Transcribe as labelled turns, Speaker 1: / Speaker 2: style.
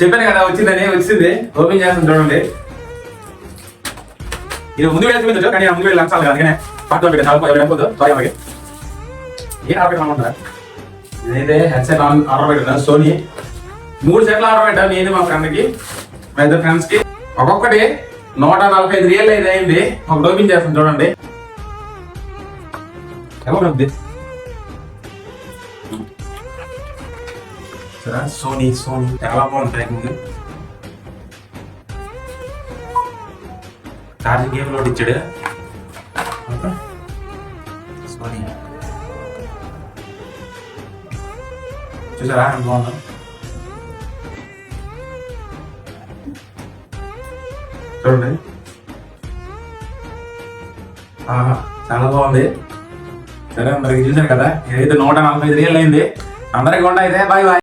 Speaker 1: చెప్పాను కదా వచ్చిందని వచ్చింది. ఓపెన్ చేస్తాను చూడండి. ఇది ముందు వెళ్ళి కానీ ముందు వెళ్ళి లంచాలి అందుకనే. పక్కన పెట్టాను నాలుగు ఎవరు వెళ్ళిపోదు సారీ అలాగే ఏం ఆర్డర్ పెట్టమంటారా ఇదైతే హెడ్సెట్ ఆర్డర్ పెట్టాను సోనీ. మూడు సెట్లు ఆర్డర్ పెట్టాను నేను మా ఫ్రెండ్కి మా ఇద్దరు ఫ్రెండ్స్కి. ఒక్కొక్కటి నూట నలభై ఐదు రియల్ అయితే అయింది. ఒకటి ఓపెన్ చేస్తాను చూడండి. ఎలా ఉంది సరే సోనీ సోనీ చాలా బాగుంది ప్యాకింగ్ ఛార్జింగ్ కేబుల్ ఒకటి ఇచ్చాడు. సోనీ చూసారా? బాగుందా. చూడండి. చాలా బాగుంది. సరే అందరికి చూసారు కదా? ఏదైతే నూట నలభై ఐదు రియల్ అయింది అందరికి ఉండ అయితే బాయ్ బాయ్.